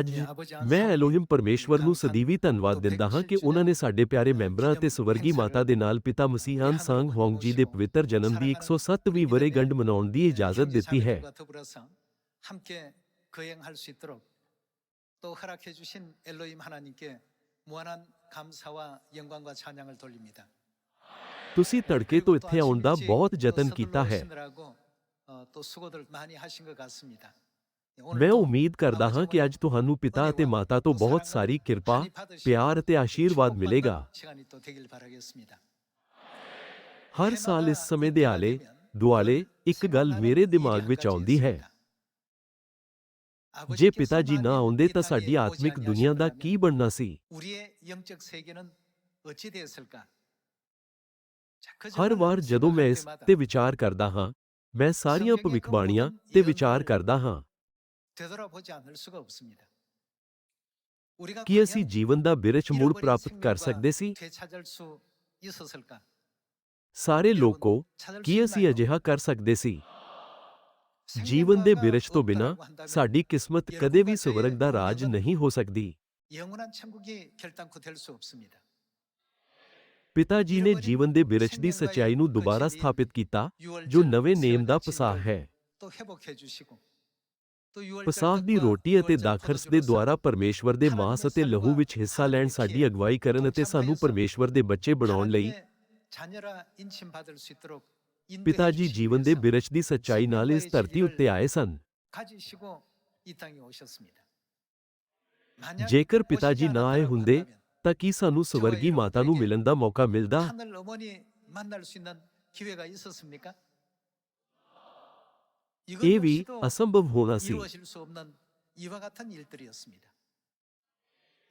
오늘은 ਅੱਜ 예, 아버지 한 ਮੈਂ 사모님 ਐਲੋਹਿਮ ਪਰਮੇਸ਼ਵਰ ਨੂੰ 감사합니다. ਸਦੀਵੀ ਧੰਨਵਾਦ ਦਿੰਦਾ ਹਾਂ ਕਿ ਉਹਨਾਂ ਨੇ ਸਾਡੇ ਪਿਆਰੇ ਮੈਂਬਰਾਂ ਅਤੇ ਸਵਰਗੀ ਮਾਤਾ ਦੇ ਨਾਲ ਪਿਤਾ ਮਸੀਹਾਨ ਸੰਗ ਹੋਂਗ ਜੀ ਦੇ ਪਵਿੱਤਰ ਜਨਮ ਦੀ 107ਵੀਂ ਵਰ੍ਹੇਗੰਢ ਮਨਾਉਣ ਦੀ ਇਜਾਜ਼ਤ ਦਿੱਤੀ ਹੈ 자매들과 더불어서 함께 거행할 수 있도록 또 허락해 주신 엘로임 하나님께 무한한 감사와 영광과 찬양을 돌립니다. ਤੁਸੀਂ ਤੜਕੇ ਤੋਂ ਇੱਥੇ ਆਉਣ ਦਾ 아침 ਬਹੁਤ 일찍 ਯਤਨ 또 ਕੀਤਾ ਹੈ 서둘러 오시느라고, 어, 또 수고들 많이 하신 것 같습니다. ਮੈਂ ਉਮੀਦ ਕਰਦਾ ਹਾਂ ਕਿ ਅੱਜ ਤੁਹਾਨੂੰ ਪਿਤਾ ਅਤੇ ਮਾਤਾ ਤੋਂ ਬਹੁਤ ਸਾਰੀ ਕਿਰਪਾ, ਪਿਆਰ ਅਤੇ ਆਸ਼ੀਰਵਾਦ ਮਿਲੇਗਾ। ਹਰ ਸਾਲ ਇਸ ਸਮੇਂ ਦੇ ਆਲੇ ਦੁਆਲੇ ਇੱਕ ਗੱਲ ਮੇਰੇ ਦਿਮਾਗ ਵਿੱਚ ਆਉਂਦੀ ਹੈ। ਜੇ ਪਿਤਾ ਜੀ ਨਾ ਆਉਂਦੇ ਤਾਂ ਸਾਡੀ ਆਤਮਿਕ ਦੁਨੀਆ ਦਾ ਕੀ ਬਣਨਾ ਸੀ? ਹਰ ਵਾਰ ਜਦੋਂ ਮੈਂ ਇਸ ਤੇ ਵਿਚਾਰ ਕਰਦਾ ਹਾਂ ਮੈਂ ਸਾਰੀਆਂ ਭਵਿੱਖਬਾਣੀਆਂ ਤੇ ਵਿਚਾਰ ਕਰਦਾ ਹਾਂ। ਕੀ ਅਸੀਂ ਜੀਵਨ ਦਾ ਬਿਰਚ ਮੁੜ ਪ੍ਰਾਪਤ ਕਰ ਸਕਦੇ ਸੀ ਸਾਰੇ ਲੋਕੋ ਕੀ ਅਸੀਂ ਅਜਿਹਾ ਕਰ ਸਕਦੇ ਸੀ ਜੀਵਨ ਦੇ ਬਿਰਚ ਤੋਂ ਬਿਨਾ ਸਾਡੀ ਕਿਸਮਤ ਕਦੇ ਵੀ ਸਵਰਗ ਦਾ ਰਾਜ ਨਹੀਂ ਹੋ ਸਕਦੀ ਪਿਤਾ ਜੀ ਨੇ ਜੀਵਨ ਦੇ ਬਿਰਚ ਦੀ ਸਚਾਈ ਨੂੰ ਦੁਬਾਰਾ ਸਥਾਪਿਤ ਕੀਤਾ ਜੋ ਨਵੇਂ ਨੇਮ ਦਾ ਪਸਾਹ ਹੈ ਪਸਾਹ ਦੀ ਰੋਟੀ ਅਤੇ ਦਾਖਰਸ ਦੇ ਦੁਆਰਾ ਪਰਮੇਸ਼ਵਰ ਦੇ ਮਾਸ ਅਤੇ ਲਹੂ ਵਿੱਚ ਹਿੱਸਾ ਲੈਣ ਸਾਡੀ ਅਗਵਾਈ ਕਰਨ ਅਤੇ ਸਾਨੂੰ ਪਰਮੇਸ਼ਵਰ ਦੇ ਬੱਚੇ ਬਣਾਉਣ ਲਈ ਪਿਤਾ ਜੀ ਜੀਵਨ ਦੇ ਬਿਰਚ ਦੀ ਸੱਚਾਈ ਨਾਲ ਇਸ ਧਰਤੀ ਉੱਤੇ ਆਏ ਸਨ। ਜੇਕਰ ਪਿਤਾ ਜੀ ਨਾ ਆਏ ਹੁੰਦੇ ਤਾਂ ਕੀ ਸਾਨੂੰ ਸਵਰਗੀ ਮਾਤਾ ਨੂੰ ਮਿਲਣ ਦਾ ਮੌਕਾ ਮਿਲਦਾ? 이것이 असंभव होना सी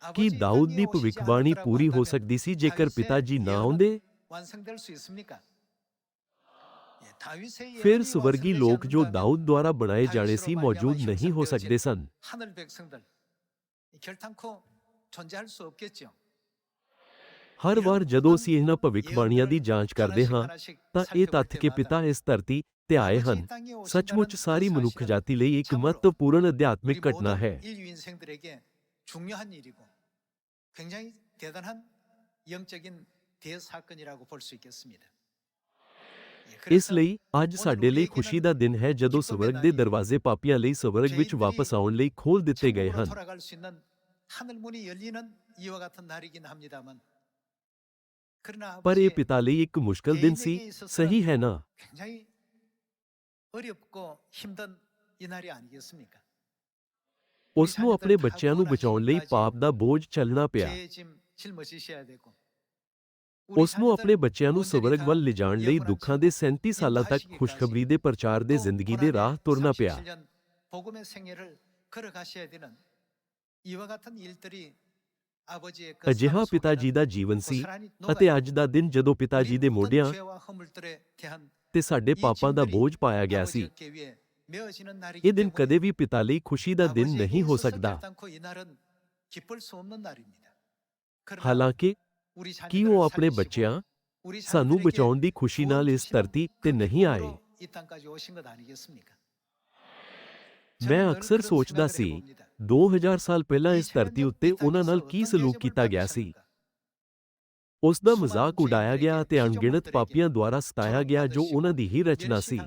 कि दाऊद दीप भविष्यवाणी पूरी हो सकती सी जेकर पिताजी ना आंदे फिर स्वर्गी लोग जो दाऊद द्वारा बनाए जाने सी मौजूद नहीं हो सकते सन हर बार जदों ਅਸੀਂ ਇਹਨਾਂ ਭਵਿੱਖਬਾਣੀਆਂ की जाँच करते हाँ तो यह तथ्य के पिता इस धरती ਤੇ ਆਏ 아버지 ਹਨ 이 땅에 오신다는 ਸੱਚਮੁੱਚ 그 ਸਾਰੀ ਮਨੁੱਖ 사실은 ਜਾਤੀ ਲਈ ਇੱਕ 참으로 ਮਹੱਤਵਪੂਰਨ 우리 ਅਧਿਆਤਮਿਕ ਘਟਨਾ 모든 ਹੈ 인류 인생들에게 중요한 일이고 굉장히 대단한 영적인 대사건이라고 볼 수 있겠습니다. 예, ਇਸ 그래서 ਲਈ ਅੱਜ ਸਾਡੇ ਲਈ ਖੁਸ਼ੀ ਦਾ ਦਿਨ ਹੈ ਜਦੋਂ ਸਵਰਗ ਦੇ ਦਰਵਾਜ਼ੇ ਪਾਪੀਆਂ ਲਈ ਸਵਰਗ ਵਿੱਚ ਵਾਪਸ ਆਉਣ ਲਈ ਖੋਲ ਦਿੱਤੇ ਗਏ 천국으로 ਹਨ 돌아갈 수 있는 하늘 문이 열리는 이와 같은 날이긴 합니다만 그러나 ਪਰ ਇਹ 아버지의 ਪਿਤਾ ਲਈ ਇੱਕ ਮੁਸ਼ਕਲ ਦਿਨ ਸੀ ਸਹੀ ਹੈ ਨਾ 굉장히 어렵고 힘든 이 날이 아니겠습니까? ਉਸ ਨੂੰ ਆਪਣੇ ਬੱਚਿਆਂ ਨੂੰ ਬਚਾਉਣ ਲਈ ਪਾਪ ਦਾ ਬੋਝ ਚੱਲਣਾ ਪਿਆ 죄의 짐 짊어지셔야 되고 우리 ਉਸ ਨੂੰ ਆਪਣੇ 자녀들 ਬੱਚਿਆਂ ਨੂੰ 온전히 ਸਵਰਗ 다 ਵੱਲ ਲਿਜਾਣ ਲਈ ਦੁੱਖਾਂ ਦੇ 37 ਸਾਲਾਂ ਤੱਕ ਖੁਸ਼ਖਬਰੀ ਦੇ ਪ੍ਰਚਾਰ ਦੇ 또 ਜ਼ਿੰਦਗੀ ਦੇ 고난의 ਰਾਹ ਤੁਰਨਾ ਪਿਆ 37년 복음의 생애를 걸어가셔야 되는 이와 같은 일들이 아버지의 그 ਅਜਿਹਾ 삶 ਪਿਤਾ 속에는 ਜੀ ਦਾ ਜੀਵਨ ਸੀ 고스란히 ਅਤੇ 녹아있고 ਅੱਜ ਦਾ ਦਿਨ ਜਦੋਂ ਪਿਤਾ ਜੀ ਦੇ 우리 모든 ਮੋਢਿਆਂ 죄와 허물들에 대한 ਤੇ ਸਾਡੇ ਪਾਪਾਂ ਦਾ ਬੋਝ ਪਾਇਆ ਗਿਆ ਸੀ। ਇਹ ਦਿਨ ਕਦੇ ਵੀ ਪਿਤਾ ਲਈ ਖੁਸ਼ੀ ਦਾ ਦਿਨ ਨਹੀਂ ਹੋ ਸਕਦਾ। ਹਾਲਾਂਕਿ ਕੀ ਉਹ ਆਪਣੇ ਬੱਚਿਆਂ ਸਾਨੂੰ ਬਚਾਉਣ ਦੀ ਖੁਸ਼ੀ ਨਾਲ ਇਸ ਧਰਤੀ ਤੇ ਨਹੀਂ ਆਏ। ਮੈਂ ਅਕਸਰ ਸੋਚਦਾ ਸੀ 2000 ਸਾਲ ਪਹਿਲਾਂ ਇਸ ਧਰਤੀ ਉੱਤੇ ਉਹਨਾਂ ਨਾਲ ਕੀ ਸਲੂਕ ਕੀਤਾ ਗਿਆ ਸੀ। ਉਸ ਦਾ ਮਜ਼ਾਕ ਉਡਾਇਆ ਗਿਆ ਅਤੇ ਅਣਗਿਣਤ ਪਾਪੀਆਂ ਦੁਆਰਾ ਸਤਾਇਆ ਗਿਆ ਜੋ ਉਹਨਾਂ ਦੀ ਹੀ ਰਚਨਾ ਸੀ।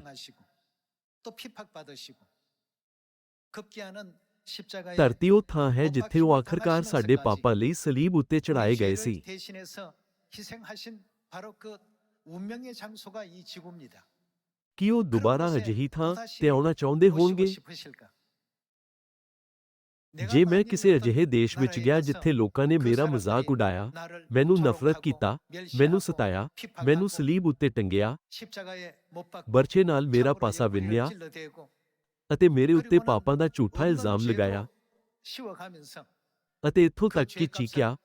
ਧਰਤੀ ਉਹ ਥਾਂ ਹੈ ਜਿੱਥੇ ਉਹ ਆਖਰਕਾਰ ਸਾਡੇ ਪਾਪਾਂ ਲਈ ਸਲੀਬ ਉੱਤੇ ਚੜਾਏ ਗਏ ਸੀ। ਕੀ ਉਹ ਦੁਬਾਰਾ ਅਜਿਹੀ ਥਾਂ ਤੇ ਆਉਣਾ ਚਾਹੁੰਦੇ ਹੋਣਗੇ? ਜੇ ਮੈਂ ਕਿਸੇ ਅਜਿਹੇ ਦੇਸ਼ ਵਿੱਚ ਗਿਆ ਜਿੱਥੇ ਲੋਕਾਂ ਨੇ ਮੇਰਾ ਮਜ਼ਾਕ ਉਡਾਇਆ ਮੈਨੂੰ ਨਫ਼ਰਤ ਕੀਤਾ ਮੈਨੂੰ ਸਤਾਇਆ ਮੈਨੂੰ ਸਲੀਬ ਉੱਤੇ ਟੰਗਿਆ ਬਰਛੇ ਨਾਲ ਮੇਰਾ ਪਾਸਾ ਵਿੰਨਿਆ ਅਤੇ ਮੇਰੇ ਉੱਤੇ ਪਾਪਾਂ ਦਾ ਝੂਠਾ ਇਲਜ਼ਾਮ ਲਗਾਇਆ। ਅਤੇ ਇੱਥੋਂ ਤੱਕ ਕਿ ਚੀਕਿਆ।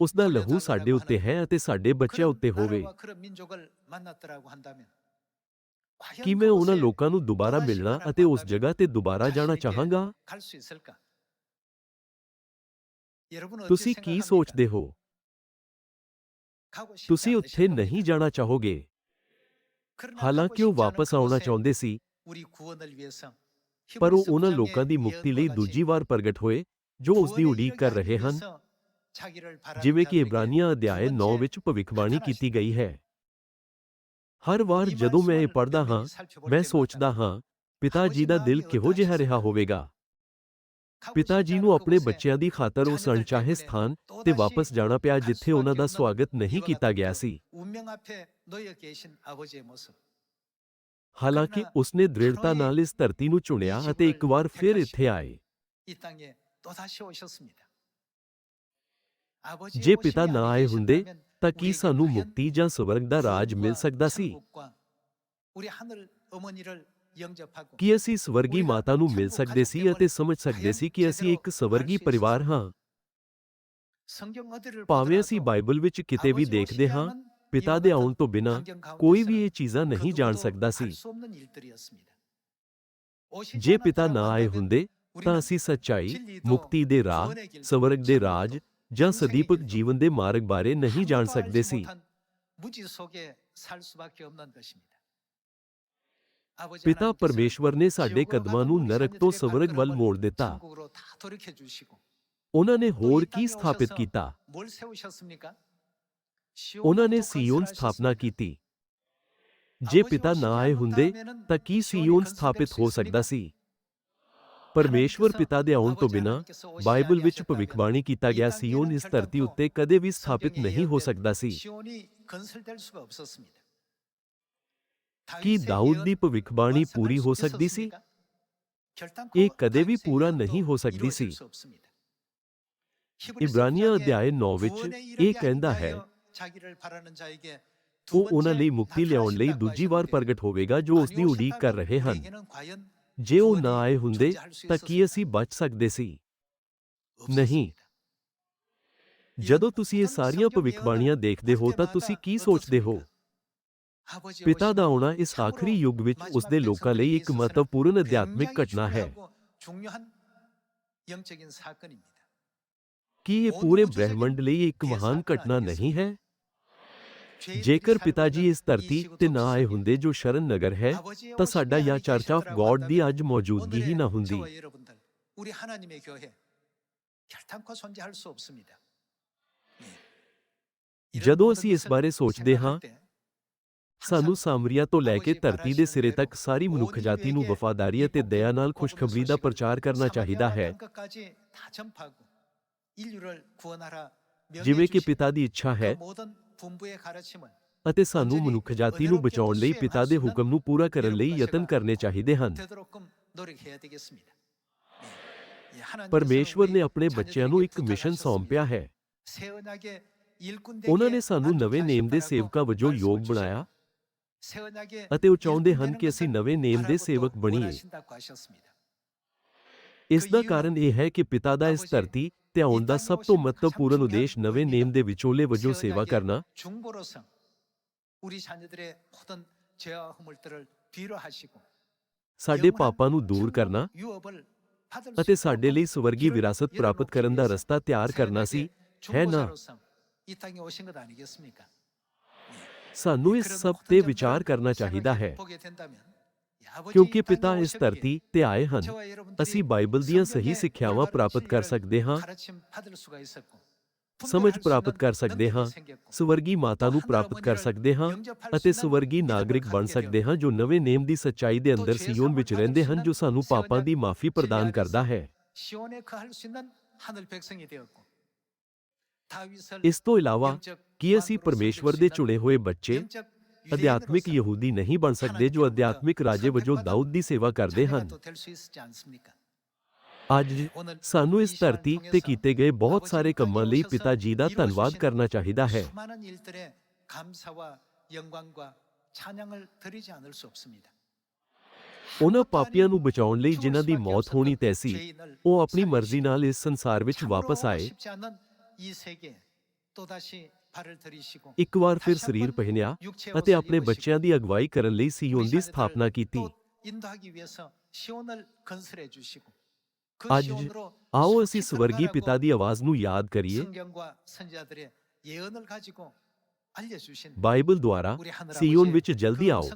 ਉਸ ਦਾ ਲਹੂ ਸਾਡੇ ਉੱਤੇ ਹੈ ਅਤੇ ਸਾਡੇ ਬੱਚਿਆਂ ਉੱਤੇ ਹੋਵੇ। ਕੀ ਮੈਂ ਉਹਨਾਂ ਲੋਕਾਂ ਨੂੰ ਦੁਬਾਰਾ ਮਿਲਣਾ ਅਤੇ ਉਸ ਜਗ੍ਹਾ ਤੇ ਦੁਬਾਰਾ ਜਾਣਾ ਚਾਹਾਂਗਾ? ਤੁਸੀਂ ਕੀ ਸੋਚਦੇ ਹੋ? ਤੁਸੀਂ ਉੱਥੇ ਨਹੀਂ ਜਾਣਾ ਚਾਹੋਗੇ? ਹਾਲਾਂਕਿ ਉਹ ਵਾਪਸ ਆਉਣਾ ਚਾਹੁੰਦੇ ਸੀ। ਪਰ ਉਹ ਉਹਨਾਂ ਲੋਕਾਂ ਦੀ ਮੁਕਤੀ ਲਈ ਦੂਜੀ ਵਾਰ ਪ੍ਰਗਟ ਹੋਏ ਜੋ ਉਸ ਦੀ ਉਡੀਕ ਕਰ ਰਹੇ ਹਨ। ਜਿਵੇਂ ਕਿ ਇਬਰਾਨੀਆਂ ਅਧਿਆਇ 9 ਵਿੱਚ ਭਵਿੱਖਬਾਣੀ ਕੀਤੀ ਗਈ ਹੈ। ਹਰ ਵਾਰ ਜਦੋਂ ਮੈਂ ਇਹ ਪੜ੍ਹਦਾ ਹਾਂ ਮੈਂ ਸੋਚਦਾ ਹਾਂ ਪਿਤਾ ਜੀ ਦਾ ਦਿਲ ਕਿਹੋ ਜਿਹਾ ਰਿਹਾ ਹੋਵੇਗਾ? ਪਿਤਾ ਜੀ ਨੂੰ ਆਪਣੇ ਬੱਚਿਆਂ ਦੀ ਖਾਤਰ ਉਸ ਅਣਚਾਹੇ ਸਥਾਨ ਤੇ ਵਾਪਸ ਜਾਣਾ ਪਿਆ ਜਿੱਥੇ ਉਹਨਾਂ ਦਾ ਸਵਾਗਤ ਨਹੀਂ ਕੀਤਾ ਗਿਆ ਸੀ। ਹਾਲਾਂਕਿ ਉਸਨੇ ਦ੍ਰਿੜਤਾ ਨਾਲ ਇਸ ਧਰਤੀ ਨੂੰ ਚੁਣਿਆ ਅਤੇ ਇੱਕ ਵਾਰ ਫਿਰ ਇੱਥੇ ਆਏ। ਜੇ ਪਿਤਾ ਨਾ ਆਏ ਹੁੰਦੇ ਤਾਂ ਕੀ ਸਾਨੂੰ ਮੁਕਤੀ ਜਾਂ ਸਵਰਗ ਦਾ ਰਾਜ ਮਿਲ ਸਕਦਾ ਸੀ? ਕਿ ਅਸੀਂ ਸਵਰਗੀ ਮਾਤਾ ਨੂੰ ਮਿਲ ਸਕਦੇ ਸੀ ਅਤੇ ਸਮਝ ਸਕਦੇ ਸੀ ਕਿ ਅਸੀਂ ਇੱਕ ਸਵਰਗੀ ਪਰਿਵਾਰ ਹਾਂ? ਭਾਵੇਂ ਅਸੀਂ ਬਾਈਬਲ ਵਿੱਚ ਕਿਤੇ ਵੀ ਦੇਖਦੇ ਹਾਂ, ਪਿਤਾ ਦੇ ਆਉਣ ਤੋਂ ਬਿਨਾਂ ਕੋਈ ਵੀ ਇਹ ਚੀਜ਼ਾਂ ਨਹੀਂ ਜਾਣ ਸਕਦਾ ਸੀ। ਜੇ ਪਿਤਾ ਨਾ ਆਏ ਹੁੰਦੇ, ਤਾਂ ਅਸੀਂ ਸੱਚਾਈ, ਮੁਕਤੀ ਦੇ ਰਾਹ, ਸਵਰਗ ਦੇ ਰਾਜ ਜਾਂ ਸਦੀਪਕ ਜੀਵਨ ਦੇ ਮਾਰਗ ਬਾਰੇ ਨਹੀਂ ਜਾਣ ਸਕਦੇ ਸੀ। ਪਿਤਾ ਪਰਮੇਸ਼ਵਰ ਨੇ ਸਾਡੇ ਕਦਮਾਂ ਨੂੰ ਨਰਕ ਤੋਂ ਸਵਰਗ ਵੱਲ ਮੋੜ ਦਿੱਤਾ ਉਹਨਾਂ ਨੇ ਹੋਰ ਕੀ ਸਥਾਪਿਤ ਕੀਤਾ? ਉਹਨਾਂ ਨੇ ਸੀਓਨ ਸਥਾਪਨਾ ਕੀਤੀ। ਜੇ ਪਿਤਾ ਨਾ ਆਏ ਹੁੰਦੇ ਤਾਂ ਕੀ ਸੀਓਨ ਸਥਾਪਿਤ ਹੋ ਸਕਦਾ ਸੀ? ਪਰਮੇਸ਼ਵਰ ਪਿਤਾ ਦੇ ਆਉਣ ਤੋਂ ਬਿਨਾ ਬਾਈਬਲ ਵਿੱਚ ਭਵਿੱਖਬਾਣੀ ਕੀਤਾ ਗਿਆ ਸੀਓਨ ਇਸ ਧਰਤੀ ਉੱਤੇ ਕਦੇ ਵੀ ਸਥਾਪਿਤ ਨਹੀਂ ਹੋ ਸਕਦਾ ਸੀ। ਕੀ ਦਾਊਦ ਦੀ ਭਵਿੱਖਬਾਣੀ ਪੂਰੀ ਹੋ ਸਕਦੀ ਸੀ? ਇਹ ਕਦੇ ਵੀ ਪੂਰਾ ਨਹੀਂ ਹੋ ਸਕਦੀ ਸੀ। ਇਬਰਾਨੀਆਂ ਅਧਿਆਇ 9 ਵਿੱਚ ਇਹ ਕਹਿੰਦਾ ਹੈ, ਉਹ ਉਹਨਾਂ ਲਈ ਮੁਕਤੀ ਲਿਆਉਣ ਲਈ ਦੂਜੀ ਵਾਰ ਪ੍ਰਗਟ ਹੋਵੇਗਾ ਜੋ ਉਸ ਦੀ ਉਡੀਕ ਕਰ ਰਹੇ ਹਨ। ਜੇ ਉਹ ਨਾ ਆਏ ਹੁੰਦੇ ਤਾਂ ਕੀ ਅਸੀਂ ਬਚ ਸਕਦੇ ਸੀ? ਨਹੀਂ। ਜਦੋਂ ਤੁਸੀਂ ਇਹ ਸਾਰੀਆਂ ਭਵਿੱਖਬਾਣੀਆਂ ਦੇਖਦੇ ਹੋ ਤਾਂ ਤੁਸੀਂ ਕੀ ਸੋਚਦੇ ਹੋ? ਪਿਤਾ ਦਾ ਆਉਣਾ ਇਸ ਆਖਰੀ ਯੁੱਗ ਵਿੱਚ ਉਸ ਦੇ ਲੋਕਾਂ ਲਈ ਇੱਕ ਮਹੱਤਵਪੂਰਨ ਅਧਿਆਤਮਿਕ ਘਟਨਾ ਹੈ। ਕੀ ਇਹ ਪੂਰੇ ਬ੍ਰਹਿਮੰਡ ਲਈ ਇੱਕ ਮਹਾਨ ਘਟਨਾ ਨਹੀਂ ਹੈ? ਜੇਕਰ ਪਿਤਾ ਜੀ ਇਸ ਧਰਤੀ ਤੇ ਨਾ ਆਏ ਹੁੰਦੇ ਜੋ ਸ਼ਰਨ ਨਗਰ ਹੈ ਤਾਂ ਸਾਡਾ ਜਾਂ ਚਰਚ ਆਫ ਗੋਡ ਦੀ ਅੱਜ ਮੌਜੂਦਗੀ ਹੀ ਨਾ ਹੁੰਦੀ 우리 하나님의 교회 결단코 존재할 수 없습니다. ਜਦੋਂ ਅਸੀਂ ਇਸ ਬਾਰੇ ਸੋਚਦੇ ਹਾਂ ਸਾਨੂੰ ਸਾਮਰੀਆ ਤੋਂ ਲੈ ਕੇ ਧਰਤੀ ਦੇ ਸਿਰੇ ਤੱਕ ਸਾਰੀ ਮਨੁੱਖ ਜਾਤੀ ਨੂੰ ਵਫਾਦਾਰੀ ਅਤੇ ਦਇਆ ਨਾਲ ਖੁਸ਼ਖਬਰੀ ਦਾ ਪ੍ਰਚਾਰ ਕਰਨਾ ਚਾਹੀਦਾ ਹੈ ਜਿਵੇਂ ਕਿ ਪਿਤਾ ਦੀ ਇੱਛਾ ਹੈ ਅਤੇ ਸਾਨੂੰ ਮਨੁੱਖ ਜਾਤੀ ਨੂੰ ਬਚਾਉਣ ਲਈ ਪਿਤਾ ਦੇ ਹੁਕਮ ਨੂੰ ਪੂਰਾ ਕਰਨ ਲਈ ਯਤਨ ਕਰਨੇ ਚਾਹੀਦੇ ਹਨ। ਪਰਮੇਸ਼ਵਰ ਨੇ ਆਪਣੇ ਬੱਚਿਆਂ ਨੂੰ ਇੱਕ ਮਿਸ਼ਨ ਸੌਂਪਿਆ ਹੈ। ਉਹਨਾਂ ਨੇ ਸਾਨੂੰ ਨਵੇਂ ਨੇਮ ਦੇ ਸੇਵਕਾਂ ਵਜੋਂ ਯੋਗ ਬਣਾਇਆ। ਅਤੇ ਉਹ ਚਾਹੁੰਦੇ ਹਨ ਕਿ ਅਸੀਂ ਨਵੇਂ ਨੇਮ ਦੇ ਸੇਵਕ ਬਣੀਏ। ਇਸ ਦਾ ਕਾਰਨ ਇਹ ਹੈ ਕਿ ਪਿਤਾ ਦਾ ਇਸ ਧਰਤੀ ਤੇ ਆਉਣ ਦਾ ਸਭ ਤੋਂ ਮਹੱਤਵਪੂਰਨ ਉਦੇਸ਼ ਨਵੇਂ ਨੇਮ ਦੇ ਵਿਚੋਲੇ ਵਜੋਂ ਸੇਵਾ ਕਰਨਾ। ਸਾਡੇ ਪਾਪਾਂ ਨੂੰ ਦੂਰ ਕਰਨਾ ਅਤੇ ਸਾਡੇ ਲਈ ਸਵਰਗੀ ਵਿਰਾਸਤ ਪ੍ਰਾਪਤ ਕਰਨ ਦਾ ਰਸਤਾ ਤਿਆਰ ਕਰਨਾ ਸੀ। ਹੈ ਨਾ? ਸਾਨੂੰ ਇਸ ਸਭ ਤੇ ਵਿਚਾਰ ਕਰਨਾ ਚਾਹੀਦਾ ਹੈ। ਕਿਉਂਕਿ ਪਿਤਾ ਇਸ ਧਰਤੀ ਤੇ ਆਏ ਹਨ। ਅਸੀਂ ਬਾਈਬਲ ਦੀਆਂ ਸਹੀ ਸਿੱਖਿਆਵਾਂ ਪ੍ਰਾਪਤ ਕਰ ਸਕਦੇ ਹਾਂ। ਸਮਝ ਪ੍ਰਾਪਤ ਕਰ ਸਕਦੇ ਹਾਂ। ਸਵਰਗੀ ਮਾਤਾ ਨੂੰ ਪ੍ਰਾਪਤ ਕਰ ਸਕਦੇ ਹਾਂ ਅਤੇ ਸਵਰਗੀ ਨਾਗਰਿਕ ਬਣ ਸਕਦੇ ਹਾਂ ਜੋ ਨਵੇਂ ਨੇਮ ਦੀ ਸੱਚਾਈ ਦੇ ਅੰਦਰ ਸਿਯੋਨ ਵਿੱਚ ਰਹਿੰਦੇ ਹਨ ਜੋ ਸਾਨੂੰ ਪਾਪਾਂ ਦੀ ਮਾਫੀ ਪ੍ਰਦਾਨ ਕਰਦਾ ਹੈ। ਇਸ ਤੋਂ ਇਲਾਵਾ ਕੀ ਅਸੀਂ ਪਰਮੇਸ਼ਵਰ ਦੇ ਚੁਣੇ ਹੋਏ ਬੱਚੇ ਅਧਿਆਤਮਿਕ ਯਹੂਦੀ ਨਹੀਂ ਬਣ ਸਕਦੇ ਜੋ ਅਧਿਆਤਮਿਕ ਰਾਜੇ ਵਜੋਂ ਦਾਊਦ ਦੀ ਸੇਵਾ ਕਰਦੇ ਹਨ। ਅੱਜ ਸਾਨੂੰ ਇਸ ਧਰਤੀ ਤੇ ਕੀਤੇ ਗਏ ਬਹੁਤ ਸਾਰੇ ਕੰਮਾਂ ਲਈ ਪਿਤਾ ਜੀ ਦਾ ਧੰਨਵਾਦ ਕਰਨਾ ਚਾਹੀਦਾ ਹੈ। ਉਹਨਾਂ ਪਾਪੀਆਂ ਨੂੰ ਬਚਾਉਣ ਲਈ ਜਿਨ੍ਹਾਂ ਦੀ ਮੌਤ ਹੋਣੀ ਤੈਅ ਸੀ ਉਹ ਆਪਣੀ ਮਰਜ਼ੀ ਨਾਲ ਇਸ ਸੰਸਾਰ ਵਿੱਚ ਵਾਪਸ ਆਏ। ਇੱਕ ਵਾਰ ਫਿਰ ਸਰੀਰ ਪਹਿਨਿਆ ਅਤੇ ਆਪਣੇ ਬੱਚਿਆਂ ਦੀ ਅਗਵਾਈ ਕਰਨ ਲਈ ਸਿਯੋਨ ਦੀ ਸਥਾਪਨਾ ਕੀਤੀ। ਅੱਜ ਆਓ ਅਸੀਂ ਸਵਰਗੀ ਪਿਤਾ ਦੀ ਆਵਾਜ਼ ਨੂੰ ਯਾਦ ਕਰੀਏ। ਬਾਈਬਲ ਦੁਆਰਾ ਸਿਯੋਨ ਵਿੱਚ ਜਲਦੀ ਆਓ।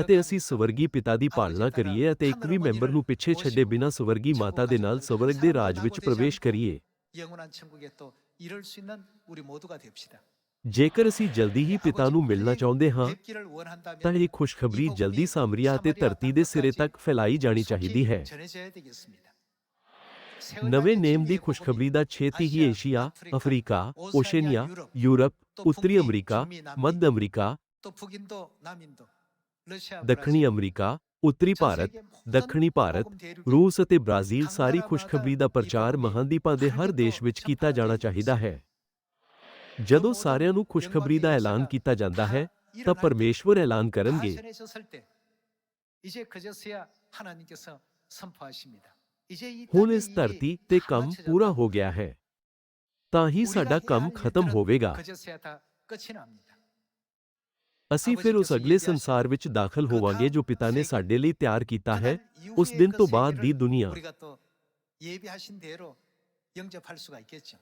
ਅਤੇ ਅਸੀਂ ਸਵਰਗੀ ਪਿਤਾ ਦੀ ਪਾਲਣਾ ਕਰੀਏ ਅਤੇ ਇੱਕ ਵੀ ਮੈਂਬਰ ਨੂੰ ਪਿੱਛੇ ਛੱਡੇ ਬਿਨਾਂ ਸਵਰਗੀ ਮਾਤਾ ਦੇ ਨਾਲ ਸਵਰਗ ਦੇ ਰਾਜ ਵਿੱਚ ਪ੍ਰਵੇਸ਼ ਕਰੀਏ। ਜੇਕਰ ਅਸੀਂ ਜਲਦੀ ਹੀ ਪਿਤਾ ਨੂੰ ਮਿਲਣਾ ਚਾਹੁੰਦੇ ਹਾਂ ਤਾਂ ਇਹ ਖੁਸ਼ਖਬਰੀ ਜਲਦੀ ਸਾਮਰੀਆ ਅਤੇ ਧਰਤੀ ਦੇ ਸਿਰੇ ਤੱਕ ਫੈਲਾਈ ਜਾਣੀ ਚਾਹੀਦੀ ਹੈ ਨਵੇਂ ਨੇਮ ਦੀ ਖੁਸ਼ਖਬਰੀ ਦਾ ਛੇਤੀ ਹੀ ਏਸ਼ੀਆ, ਅਫਰੀਕਾ, ਓਸ਼ੇਨੀਆ, ਯੂਰਪ, ਉੱਤਰੀ ਅਮਰੀਕਾ, ਮੱਧ ਅਮਰੀਕਾ, ਦੱਖਣੀ ਅਮਰੀਕਾ, ਉੱਤਰੀ ਭਾਰਤ ਦੱਖਣੀ ਭਾਰਤ ਰੂਸ ਅਤੇ ਬ੍ਰਾਜ਼ੀਲ ਸਾਰੀ ਖੁਸ਼ਖਬਰੀ ਦਾ ਪ੍ਰਚਾਰ ਮਹਾਂਦੀਪਾਂ ਦੇ ਹਰ ਦੇਸ਼ ਵਿੱਚ ਕੀਤਾ ਜਾਣਾ ਚਾਹੀਦਾ ਹੈ ਜਦੋਂ ਸਾਰਿਆਂ ਨੂੰ ਖੁਸ਼ਖਬਰੀ ਦਾ ਐਲਾਨ ਕੀਤਾ ਜਾਂਦਾ ਹੈ ਤਾਂ ਪਰਮੇਸ਼ਵਰ ਐਲਾਨ ਕਰਨਗੇ 전해졌을 때 이제 그제서야 하나님께서 선포하십니다. 이제 이 ਹੁਣ 땅의 ਇਸ 일이 ਧਰਤੀ ਤੇ 다 ਕੰਮ 마쳐졌다. ਪੂਰਾ ਹੋ ਗਿਆ ਹੈ ਤਾਂ ਹੀ ਸਾਡਾ ਕੰਮ ਖਤਮ ਹੋਵੇਗਾ 그제서야 다 끝이 납니다. ਅਸੀਂ ਫਿਰ ਉਸ ਅਗਲੇ ਸੰਸਾਰ ਵਿੱਚ ਦਾਖਲ ਹੋਵਾਂਗੇ ਜੋ ਪਿਤਾ ਨੇ ਸਾਡੇ ਲਈ ਤਿਆਰ ਕੀਤਾ ਹੈ 그날 ਉਸ 이후의 ਦਿਨ 그 ਤੋਂ ਬਾਅਦ ਦੀ 세계를 ਦੁਨੀਆ 우리가 또 예비하신 대로 영접할 수가 있겠죠.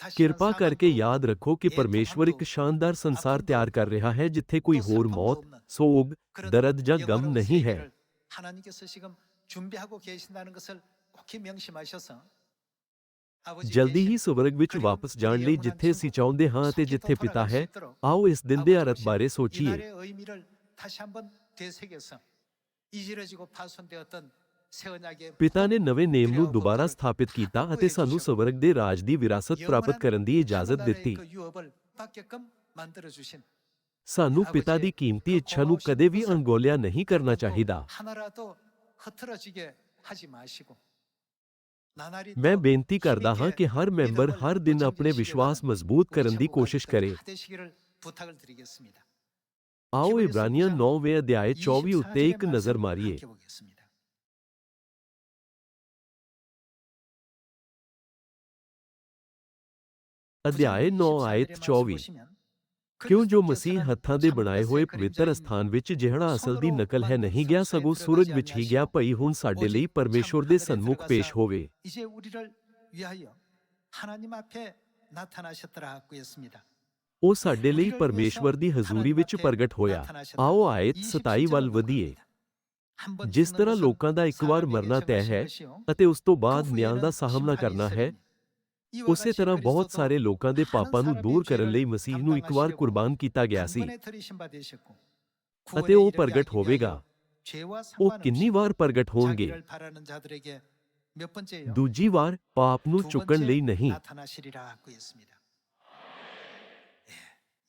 다시는 ਕਿਰਪਾ ਕਰਕੇ 사망도 ਯਾਦ ਰੱਖੋ ਕਿ ਇਹ ਪਰਮੇਸ਼ਵਰ ਇੱਕ ਤੁਹਾਨੂੰ ਸ਼ਾਨਦਾਰ ਸੰਸਾਰ ਆਪਣੀ ਤਿਆਰ ਕਰ ਰਿਹਾ ਹੈ ਜਿੱਥੇ ਕੋਈ 또 ਹੋਰ 슬픔도 ਮੌਤ 없는 ਸੋਗ 그런 ਦਰਦ ਜਾਂ ਗਮ 영원한 ਨਹੀਂ ਹੈ 세계를 하나님께서 지금 준비하고 계신다는 것을 꼭히 명심하셔서 아버지 ਜਲਦੀ ਹੀ ਸਵਰਗ ਵਿੱਚ ਵਾਪਸ ਜਾਣ ਲਈ ਜਿੱਥੇ ਅਸੀਂ ਚਾਹੁੰਦੇ ਹਾਂ ਅਤੇ ਜਿੱਥੇ ਪਿਤਾ ਹੈ, ਆਓ ਇਸ ਦਿਨ ਦੇ ਅਰਥ ਬਾਰੇ ਸੋਚੀਏ। ਪਿਤਾ ਨੇ ਨਵੇਂ ਨੇਮ ਨੂੰ ਦੁਬਾਰਾ ਸਥਾਪਿਤ ਕੀਤਾ ਅਤੇ ਸਾਨੂੰ ਸਵਰਗ ਦੇ ਰਾਜ ਦੀ ਵਿਰਾਸਤ ਪ੍ਰਾਪਤ ਕਰਨ ਦੀ ਇਜਾਜ਼ਤ ਦਿੱਤੀ। ਸਾਨੂੰ ਪਿਤਾ ਦੀ ਕੀਮਤੀ ਇੱਛਾ ਨੂੰ ਕਦੇ ਵੀ ਅਣਗੋਲਿਆ ਨਹੀਂ ਕਰਨਾ ਚਾਹੀਦਾ। ਮੈਂ ਬੇਨਤੀ ਕਰਦਾ ਹਾਂ ਕਿ ਹਰ ਮੈਂਬਰ ਹਰ ਦਿਨ ਆਪਣੇ ਵਿਸ਼ਵਾਸ ਮਜ਼ਬੂਤ ਕਰਨ ਦੀ ਕੋਸ਼ਿਸ਼ ਕਰੇ ਆਓ ਇਬਰਾਨੀਆਂ 9ਵੇਂ ਅਧਿਆਏ 24 ਉੱਤੇ ਇੱਕ ਨਜ਼ਰ ਮਾਰੀਏ ਅਧਿਆਏ 9 ਆਇਤ 24 ਕਿਉਂ ਜੋ ਮਸੀਹ ਹੱਥਾਂ ਦੇ ਬਣਾਏ ਹੋਏ ਪਵਿੱਤਰ ਸਥਾਨ ਵਿੱਚ ਜਿਹੜਾ ਅਸਲ ਦੀ ਨਕਲ ਹੈ ਨਹੀਂ ਗਿਆ ਸਗੋਂ ਸੂਰਜ ਵਿੱਚ ਹੀ ਗਿਆ ਭਈ ਹੁਣ ਸਾਡੇ ਲਈ ਪਰਮੇਸ਼ਵਰ ਦੇ ਸਨਮੁਖ ਪੇਸ਼ ਹੋਵੇ। ਉਹ ਸਾਡੇ ਲਈ ਪਰਮੇਸ਼ਵਰ ਦੀ ਹਜ਼ੂਰੀ ਵਿੱਚ ਪ੍ਰਗਟ ਹੋਇਆ। ਆਓ ਆਇਤ 27 ਵੱਲ ਵਧੀਏ। ਜਿਸ ਤਰ੍ਹਾਂ ਲੋਕਾਂ ਦਾ ਇੱਕ ਵਾਰ ਮਰਨਾ ਤੈਅ ਹੈ ਅਤੇ ਉਸ ਤੋਂ ਬਾਅਦ ਨਿਆਂ ਦਾ ਸਾਹਮਣਾ ਕਰਨਾ ਹੈ ਉਸੇ ਤਰ੍ਹਾਂ ਬਹੁਤ ਸਾਰੇ ਲੋਕਾਂ ਦੇ ਪਾਪਾਂ ਨੂੰ ਦੂਰ ਕਰਨ ਲਈ ਮਸੀਹ ਨੂੰ ਇੱਕ ਵਾਰ ਕੁਰਬਾਨ ਕੀਤਾ ਗਿਆ ਸੀ। ਅਤੇ ਉਹ ਪ੍ਰਗਟ ਹੋਵੇਗਾ। ਉਹ ਕਿੰਨੀ ਵਾਰ ਪ੍ਰਗਟ ਹੋਣਗੇ? ਦੂਜੀ ਵਾਰ ਪਾਪ ਨੂੰ ਚੁੱਕਣ ਲਈ ਨਹੀਂ।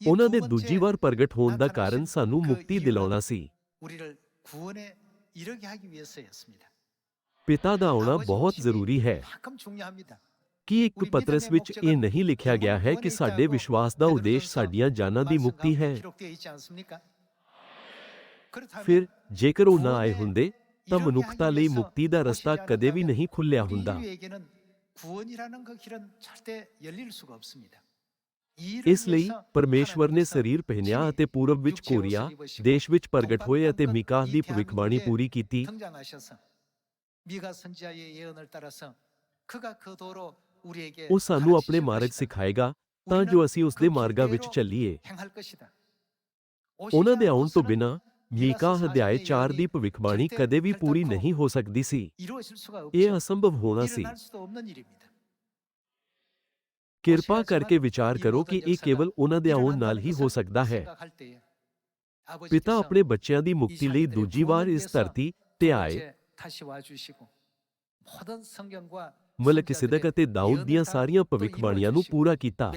ਉਹਨਾਂ ਦੇ ਦੂਜੀ ਵਾਰ ਪ੍ਰਗਟ ਹੋਣ ਦਾ ਕਾਰਨ ਸਾਨੂੰ ਮੁਕਤੀ ਦਿਲਾਉਣਾ ਸੀ। ਪਿਤਾ ਦਾ ਆਉਣਾ ਬਹੁਤ ਜ਼ਰੂਰੀ ਹੈ। ਕੀ ਇੱਕ ਪਤਰਸ ਵਿੱਚ ਇਹ ਨਹੀਂ ਲਿਖਿਆ ਗਿਆ ਹੈ ਕਿ ਸਾਡੇ ਵਿਸ਼ਵਾਸ ਦਾ ਉਦੇਸ਼ ਸਾਡੀਆਂ ਜਾਨਾਂ ਦੀ ਮੁਕਤੀ ਹੈ। ਫਿਰ ਜੇਕਰ ਉਹ ਨਾ ਆਏ ਹੁੰਦੇ ਤਾਂ ਮਨੁੱਖਤਾ ਲਈ ਮੁਕਤੀ ਦਾ ਰਸਤਾ ਕਦੇ ਵੀ ਨਹੀਂ ਖੁੱਲਿਆ ਹੁੰਦਾ। ਇਸ ਲਈ ਪਰਮੇਸ਼ਵਰ ਨੇ ਸਰੀਰ ਪਹਿਨਿਆ ਅਤੇ ਪੂਰਬ ਵਿੱਚ ਕੋਰੀਆ ਦੇਸ਼ ਵਿੱਚ ਪ੍ਰਗਟ ਹੋਏ ਅਤੇ ਮਿਕਾਹ ਦੀ ਭਵਿੱਖਬਾਣੀ ਪੂਰੀ ਕੀਤੀ। ਉਹ ਸਾਨੂੰ ਆਪਣੇ ਮਾਰਗ ਸਿਖਾਏਗਾ ਤਾਂ ਜੋ ਅਸੀਂ ਉਸ ਦੇ ਮਾਰਗਾਂ ਵਿੱਚ ਚੱਲੀਏ। ਉਹਨਾਂ ਦੇ ਆਉਣ ਤੋਂ ਬਿਨਾ ਮੀਕਾ ਅਧਿਆਇ 4 ਦੀ ਭਵਿੱਖਬਾਣੀ ਕਦੇ ਵੀ ਪੂਰੀ ਨਹੀਂ ਹੋ ਸਕਦੀ ਸੀ। ਇਹ ਅਸੰਭਵ ਹੋਣਾ ਸੀ। ਕਿਰਪਾ ਕਰਕੇ ਵਿਚਾਰ ਕਰੋ ਕਿ ਇਹ ਕੇਵਲ ਉਹਨਾਂ ਦੇ ਆਉਣ ਨਾਲ ਹੀ ਹੋ ਸਕਦਾ ਹੈ। ਪਿਤਾ ਆਪਣੇ ਬੱਚਿਆਂ ਦੀ ਮੁਕਤੀ ਲਈ ਦੂਜੀ ਵਾਰ ਇਸ ਧਰਤੀ ਤੇ ਆਏ। ਮਲਕੀਸੇਦਕ ਅਤੇ ਦਾਊਦ ਦੀਆਂ ਸਾਰੀਆਂ ਭਵਿੱਖਬਾਣੀਆਂ ਨੂੰ ਪੂਰਾ ਕੀਤਾ।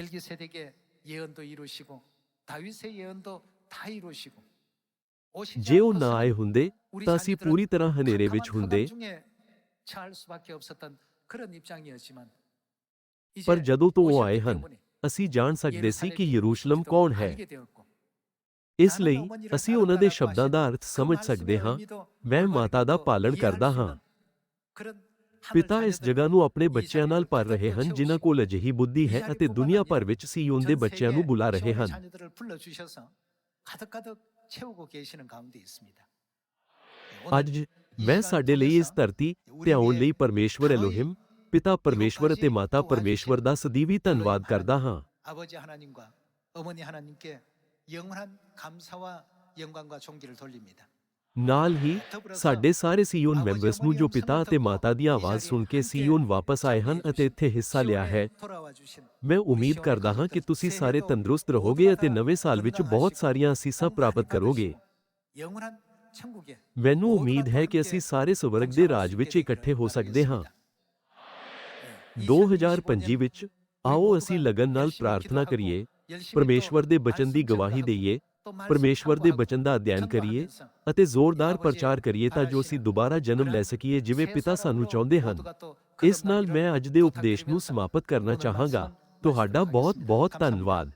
ਜੇ ਉਹ ਨਾ ਆਏ ਹੁੰਦੇ ਤਾਂ ਅਸੀਂ ਪੂਰੀ ਤਰ੍ਹਾਂ ਹਨੇਰੇ ਵਿੱਚ ਹੁੰਦੇ। ਪਰ ਜਦੋਂ ਤੋਂ ਉਹ ਆਏ ਹਨ ਅਸੀਂ ਜਾਣ ਸਕਦੇ ਸੀ ਕਿ ਯਰੂਸ਼ਲਮ ਕੌਣ ਹੈ। ਇਸ ਲਈ ਅਸੀਂ ਉਹਨਾਂ ਦੇ ਸ਼ਬਦਾਂ ਦਾ ਅਰਥ ਸਮਝ ਸਕਦੇ ਹਾਂ ਮੈਂ ਮਾਤਾ ਦਾ ਪਾਲਣ ਕਰਦਾ ਹਾਂ। ਪਿਤਾ ਇਸ ਜਗ੍ਹਾ ਨੂੰ ਆਪਣੇ ਬੱਚਿਆਂ ਨਾਲ ਭਰ ਰਹੇ ਹਨ ਜਿਨ੍ਹਾਂ ਕੋਲ ਅਜਿਹੀ ਬੁੱਧੀ ਹੈ ਅਤੇ ਦੁਨੀਆ ਭਰ ਵਿੱਚ ਸੀਯੋਨ ਦੇ ਬੱਚਿਆਂ ਨੂੰ ਬੁਲਾ ਰਹੇ ਹਨ ਅੱਜ ਮੈਂ ਸਾਡੇ ਲਈ ਇਸ ਧਰਤੀ ਤੇ ਆਉਣ ਲਈ ਪਰਮੇਸ਼ਵਰ ਐਲੋਹਿਮ ਪਿਤਾ ਪਰਮੇਸ਼ਵਰ ਅਤੇ ਮਾਤਾ ਪਰਮੇਸ਼ਵਰ ਦਾ ਸਦੀਵੀ ਧੰਨਵਾਦ ਕਰਦਾ ਹਾਂ 아버지 하나님과 어머니 하나님께 영원한 감사와 영광과 존귀를 돌립니다. ਨਾਲ ਹੀ ਸਾਡੇ ਸਾਰੇ ਸੀਯੋਨ ਮੈਂਬਰਸ ਨੂੰ ਜੋ ਪਿਤਾ ਅਤੇ ਮਾਤਾ ਦੀ ਆਵਾਜ਼ ਸੁਣ ਕੇ ਸੀਯੋਨ ਵਾਪਸ ਆਏ ਹਨ ਅਤੇ ਇੱਥੇ ਹਿੱਸਾ ਲਿਆ ਹੈ। ਮੈਂ ਉਮੀਦ ਕਰਦਾ ਹਾਂ ਕਿ ਤੁਸੀਂ ਸਾਰੇ ਤੰਦਰੁਸਤ ਰਹੋਗੇ ਅਤੇ ਨਵੇਂ ਸਾਲ ਵਿੱਚ ਬਹੁਤ ਸਾਰੀਆਂ ਅਸੀਸਾਂ ਪ੍ਰਾਪਤ ਕਰੋਗੇ। ਮੈਨੂੰ ਉਮੀਦ ਹੈ ਕਿ ਅਸੀਂ ਸਾਰੇ ਸਵਰਗ ਦੇ ਰਾਜ ਵਿੱਚ ਇਕੱਠੇ ਹੋ ਸਕਦੇ ਹਾਂ। 2025 ਵਿੱਚ ਆਓ ਅਸੀਂ ਲਗਨ ਨਾਲ ਪ੍ਰਾਰਥਨਾ ਕਰੀਏ, ਪਰਮੇਸ਼ਵਰ ਦੇ ਬਚਨ ਦੀ ਗਵਾਹੀ ਦਈਏ, ਪਰਮੇਸ਼ਵਰ ਦੇ ਬਚਨ ਦਾ ਅਧਿਐਨ ਕਰੀਏ ਅਤੇ ਜ਼ੋਰਦਾਰ ਪ੍ਰਚਾਰ ਕਰੀਏ ਤਾਂ ਜੋ ਅਸੀਂ ਦੁਬਾਰਾ ਜਨਮ ਲੈ ਸਕੀਏ ਜਿਵੇਂ ਪਿਤਾ ਸਾਨੂੰ ਚਾਹੁੰਦੇ ਹਨ। ਇਸ ਨਾਲ ਮੈਂ ਅੱਜ ਦੇ ਉਪਦੇਸ਼ ਨੂੰ ਸਮਾਪਤ ਕਰਨਾ ਚਾਹਾਂਗਾ। ਤੁਹਾਡਾ ਬਹੁਤ ਬਹੁਤ ਧੰਨਵਾਦ।